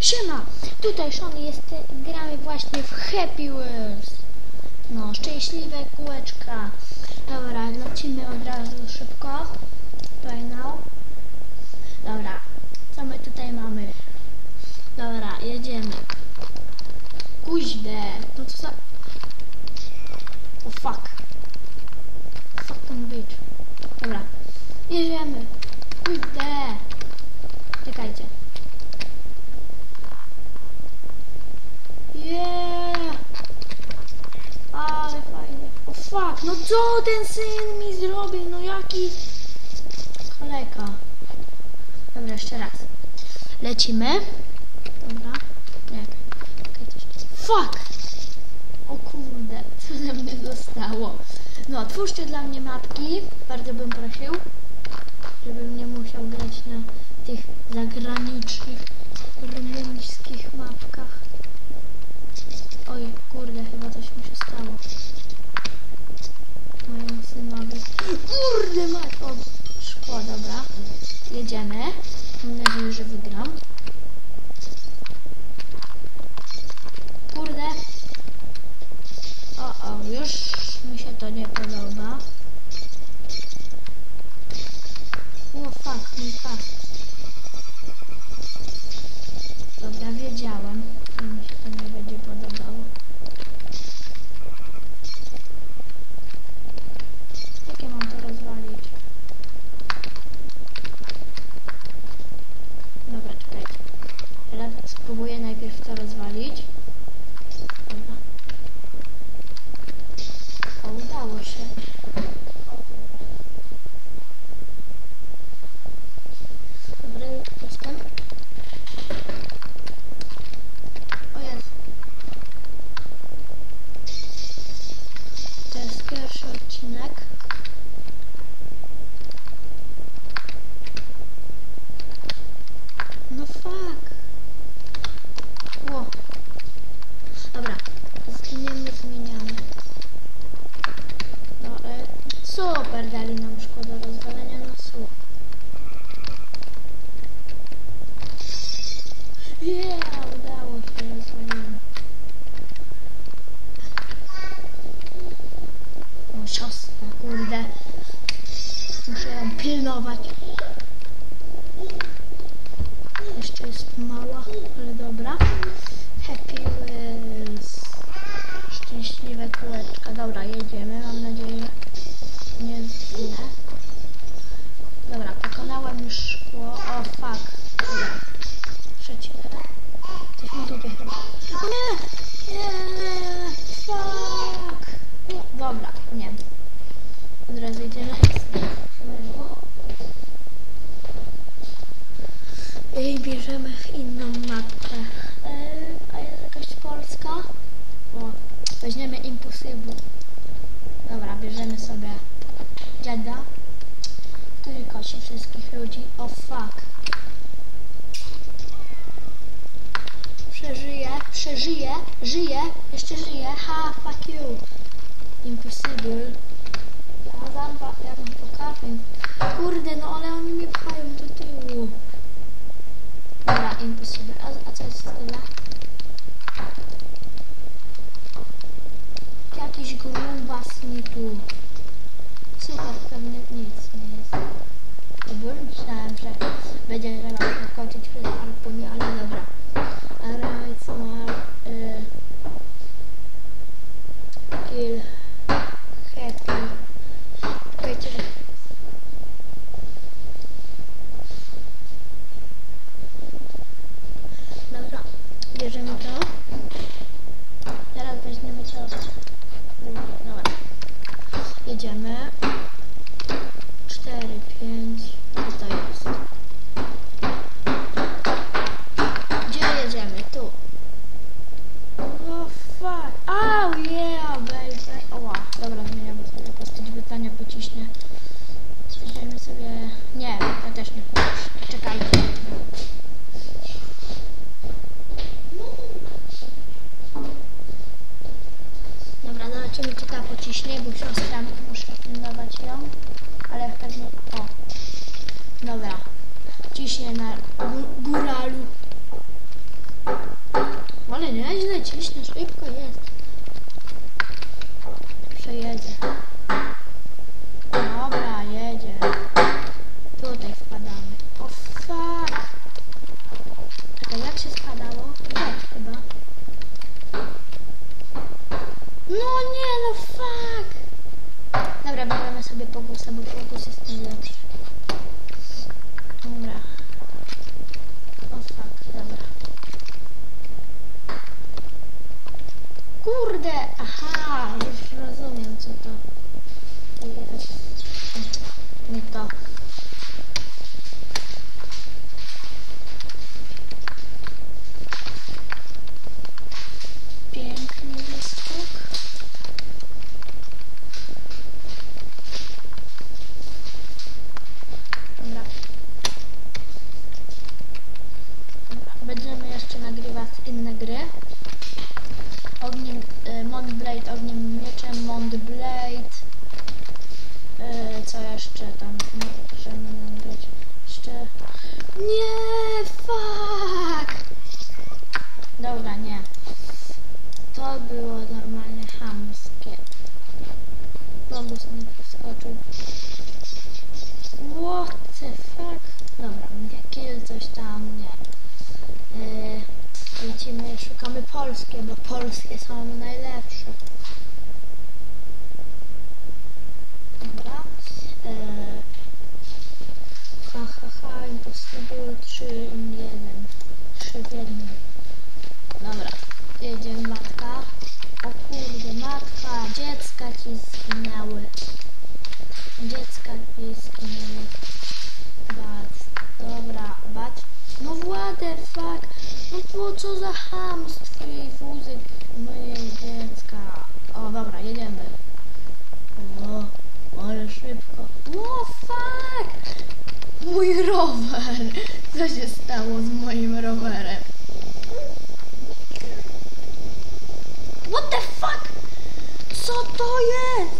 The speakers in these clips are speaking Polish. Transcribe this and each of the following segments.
Siema! Tutaj Sean jest, gramy właśnie w Happy Wheels. No, szczęśliwe kółeczka. Dobra, lecimy od razu szybko. Play now. Dobra, co my tutaj mamy? Dobra, jedziemy. Kuźdę, no co za... O oh, fuck. Fucking bitch. Dobra, jedziemy. fuck, no co ten syn mi zrobił, no jaki kaleka. Dobra, jeszcze raz. Lecimy. Dobra. Nie. Fuck! O kurde, co ze mnie zostało? No, twórzcie dla mnie mapki. Bardzo bym prosił, żebym nie musiał grać na tych zagranicznych rumuńskich mapkach. Oj, Dobra, wiedziałam. so much. Żyje, jeszcze żyje, ha, fuck you. Impossible. 干嘛？Jeszcze tam możemy nagrać? Jeszcze... Nie, fuck! Dobra, nie. To było normalnie hamskie. Bobus mi wskoczył. What the fuck? Dobra, nie, kill coś tam, nie. Yy, lecimy, szukamy polskie, bo polskie są najlepsze. Dobra. Yy, ha, ha, Impossible 3 in 1. 3 w 1. Dobra, jedzie matka. O kurde, matka, dziecka ci zginęły. Dziecka ci zginęły. Bat, dobra, bat. No the fuck? No po co za hamstwo jej wózek mojej dziecka? O, dobra, jedziemy. O, ale szybko. O, fuck! Mój rower! Co się stało z moim rowerem? What the fuck? Co to jest?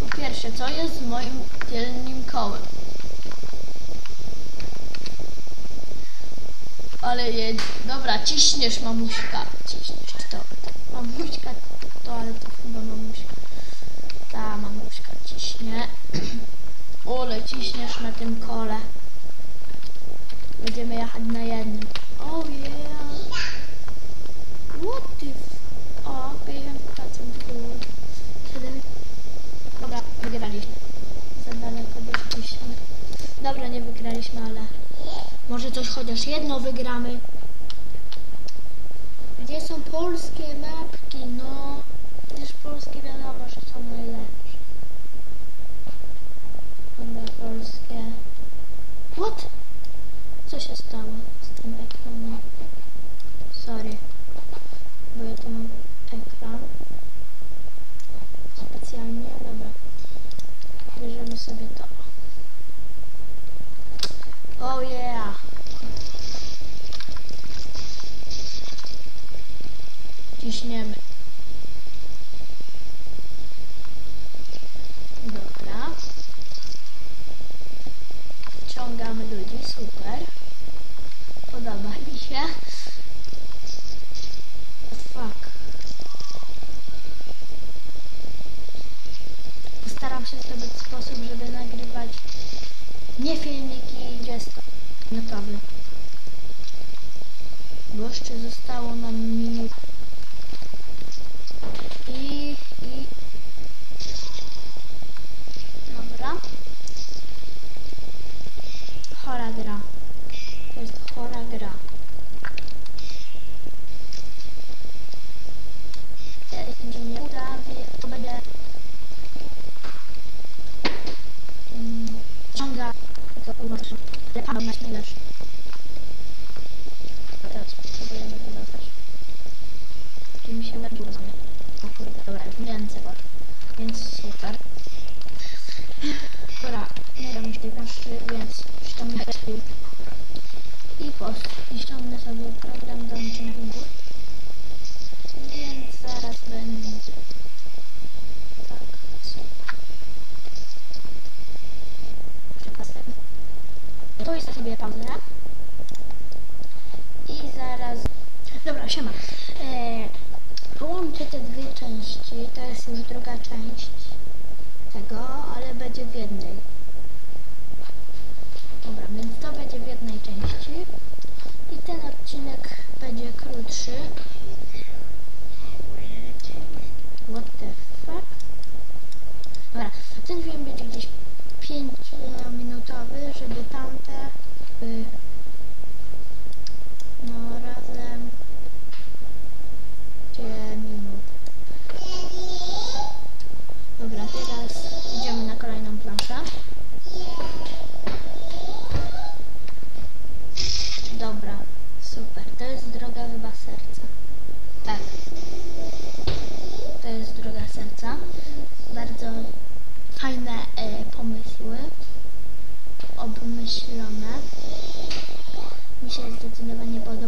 Po pierwsze, co jest z moim tylnym kołem? Ale je... Dobra, ciśniesz mamuśka. Ciśniesz, czy to... Mamuśka to, ale to chyba mamuśka. Ta mamuśka ciśnie. Ole, ciśniesz na tym kole. Będziemy jechać na jednym. Oh yeah. What the f... O, 50% gór. 7... Dobra, wygraliśmy. Za daleko doszliśmy. Dobra, nie wygraliśmy, ale... Może coś chociaż jedno wygramy. Gdzie są polskie mapki? No, przecież polskie wiadomo, że są najlepsze. Dobra, polskie. What? Co się stało z tym ekranem? Sorry. Bo ja tu mam ekran. Specjalnie, dobra. Bierzemy sobie to. Oh yeah! Ciśniemy. Dobra. Ciągamy ludzi, super. Podoba mi się. Fuck. Postaram się zrobić sposób, żeby nagrywać nie filmiki gesto. Naprawdę. Bo jeszcze zostało nam minut. To uważam. Ale nasz najlepszy. Fajne e, pomysły. Obmyślone. Mi się zdecydowanie podobają.